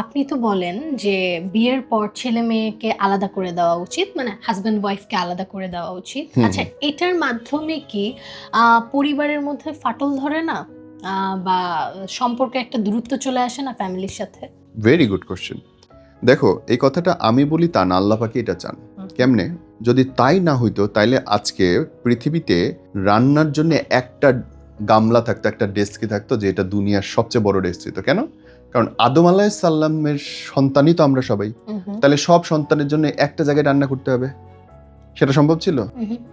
আপনি তো বলেন যে বিয়ের পর ছেলে মেয়েকে আলাদা করে দেওয়া উচিত মানে হাজব্যান্ড ওয়াইফকে আলাদা করে দেওয়া উচিত। আচ্ছা এটার মাধ্যমে কি পরিবারের মধ্যে ফাটল ধরে না? বা সম্পর্কে একটা দূরত্ব চলে আসে না ফ্যামিলির সাথে? ভেরি গুড কোশ্চেন দেখো এই কথাটা আমি বলি তা না আল্লাহ পাকি এটা চান। কেমনে? যদি তাই না হইতো তাইলে আজকে পৃথিবীতে রান্নার জন্য একটা গামলা থাকতো একটা ডেস্কি থাকতো যে এটা দুনিয়ার সবচেয়ে বড় ডেস্কি তো কেন? কারণ আদম আলাহ সাল্লামের সন্তানই তো আমরা সবাই। তাহলে সব সন্তানের জন্য একটা জায়গায় রান্না করতে হবে। সেটা সম্ভব ছিল।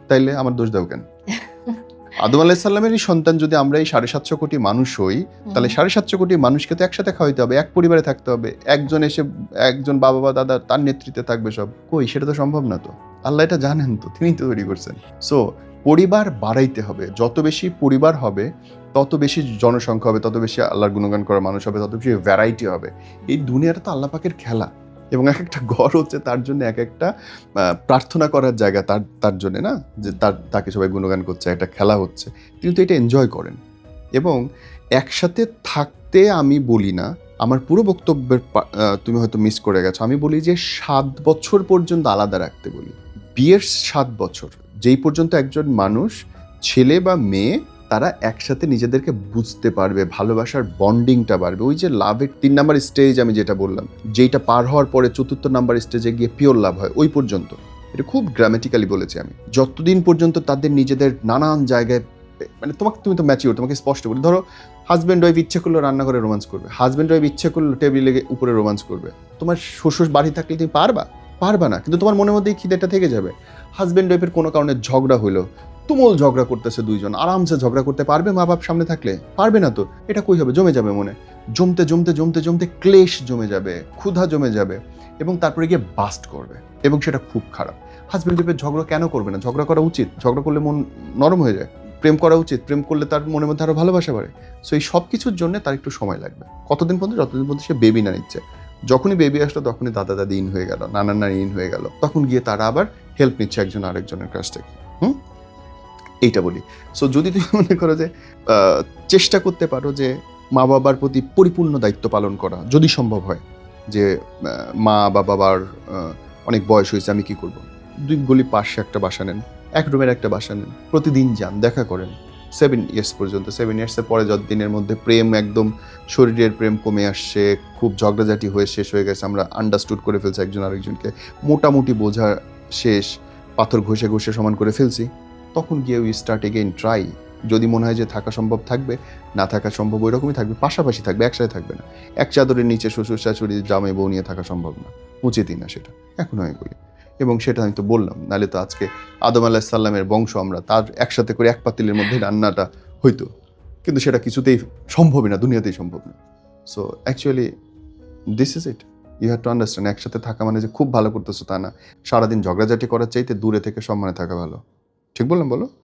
তাইলে আমার দোষ দাও কেন? আদম আলাহ সাল্লামেরই সন্তান যদি আমরা এই সাড়ে সাতশো কোটি মানুষ হই তাহলে সাড়ে সাতশো কোটি মানুষকে তো একসাথে খাওয়াইতে হবে এক পরিবারে থাকতে হবে। একজন এসে একজন বাবা বা দাদা তার নেতৃত্বে থাকবে সব। কই? সেটা তো সম্ভব না তো। আল্লাহ এটা জানেন তো তিনি তো তৈরি করছেন। সো পরিবার বাড়াইতে হবে। যত বেশি পরিবার হবে, তত বেশি জনসংখ্যা হবে, তত বেশি আল্লাহর গুণগান করা মানুষ হবে, তত বেশি ভ্যারাইটি হবে। এই দুনিয়াটা তো আল্লাহ পাকের খেলা এবং এক একটা ঘর হচ্ছে তার জন্য এক একটা প্রার্থনা করার জায়গা তার তার জন্য না? যে তার, তাকে সবাই গুণগান করছে, একটা খেলা হচ্ছে। তিনি তো এটা এনজয় করেন। এবং একসাথে থাকতে আমি বলি না, আমার পুরো বক্তব্যের তুমি হয়তো মিস করে গেছো। আমি বলি যে সাত বছর পর্যন্ত আলাদা রাখতে বলি। বিয়ের সাত বছর। যেই পর্যন্ত একজন মানুষ, ছেলে বা মেয়ে, তারা একসাথে নিজেদেরকে বুঝতে পারবে, ভালোবাসার বন্ডিংটা বাড়বে। ওই যে লাভের তিন নাম্বার স্টেজ আমি যেটা বললাম যেটা পার হওয়ার পরে চতুর্থ নাম্বার স্টেজে গিয়ে পিওর লাভ হয়, ওই পর্যন্ত। এটা খুব গ্রামেটিক্যালি বলেছি আমি। যতদিন পর্যন্ত তাদের নিজেদের নানান জায়গায় মানে তোমাকে, তুমি তো ম্যাচিওর তোমাকে স্পষ্ট বলি। ধরো হাজব্যান্ড ওয়াইফ ইচ্ছে করল রান্নাঘরে রোমান্স করবে হাজব্যান্ড ওয়াইফ ইচ্ছে করল টেবিলে উপরে রোমান্স করবে। তোমার শ্বশুর বাড়ি থাকলে তুমি পারবা? পারবা না, কিন্তু তোমার মনের মধ্যেই খিদেটা থেকে যাবে। হাজব্যান্ড ওয়াইফের কোনো কারণে ঝগড়া হইল, তুমুল ঝগড়া করতেছে দুইজন, আরামসে ঝগড়া করতে পারবে মা বাপ সামনে থাকলে? পারবে না তো, এটা কই হবে? জমে যাবে মনে। জমতে জমতে জমতে জমতে ক্লেশ জমে যাবে, ক্ষুধা জমে যাবে এবং তারপরে গিয়ে বাস্ট করবে এবং সেটা খুব খারাপ। হাজব্যান্ড ওয়াইফের ঝগড়া কেন করবে না? ঝগড়া করা উচিত। ঝগড়া করলে মন নরম হয়ে যায়। প্রেম করা উচিত। প্রেম করলে তার মনের মধ্যে আরও ভালোবাসা বাড়ে। সো এই সব কিছুর জন্য তার একটু সময় লাগবে। কতদিন পর্যন্ত যতদিন পর্যন্ত সে বেবি না নিচ্ছে। যখনই বেবি আসলো, তখনই দাদা দাদি ইন হয়ে গেল নানা নানি ইন হয়ে গেল। তখন গিয়ে তারা আবার হেল্প নিচ্ছে একজন আরেকজনের কাছ থেকে। হুম? এইটা বলি। সো যদি তুমি মনে করো যে চেষ্টা করতে পারো যে, মা বাবার প্রতি পরিপূর্ণ দায়িত্ব পালন করা, যদি সম্ভব হয়, যে মা বা বাবার অনেক বয়স হয়েছে, আমি কি করব? দুই গলি পাশে একটা বাসা নেন, এক রুমের একটা বাসা নেন, প্রতিদিন যান, দেখা করেন। সেভেন ইয়ার্স পর্যন্ত সেভেন ইয়ার্সের পরে যত দিনের মধ্যে প্রেম একদম শরীরের প্রেম কমে আসছে, খুব ঝগড়াঝাটি হয়ে শেষ হয়ে গেছে, আমরা আন্ডারস্টুড করে ফেলছি একজন আরেকজনকে। মোটামুটি বোঝা শেষ, পাথর ঘষে ঘষে সমান করে ফেলছি। তখন গিয়ে উই স্টার্ট এগেইন ট্রাই যদি মনে হয় যে থাকা সম্ভব থাকবে, না থাকা সম্ভব ওই রকমই থাকবে, পাশাপাশি থাকবে, একসাথে থাকবে না। এক চাদরের নিচে শ্বশুর শাশুড়ি, জামাই বউ নিয়ে থাকা সম্ভব না। উচিতই না সেটা। এখন আমি বলি। এবং সেটা আমি তো বললাম, নাহলে তো আজকে আদম আলাহ সাল্লামের বংশ আমরা তার একসাথে করে এক পাতিলের মধ্যে রান্নাটা হইতো। কিন্তু সেটা কিছুতেই সম্ভবই না, দুনিয়াতেই সম্ভব না। So actually this is it you have to understand একসাথে থাকা মানে যে খুব ভালো করতেছো তা না। সারাদিন ঝগড়াঝাটি করার চাইতে দূরে থেকে সম্মানে থাকা ভালো। ঠিক বললাম বলো?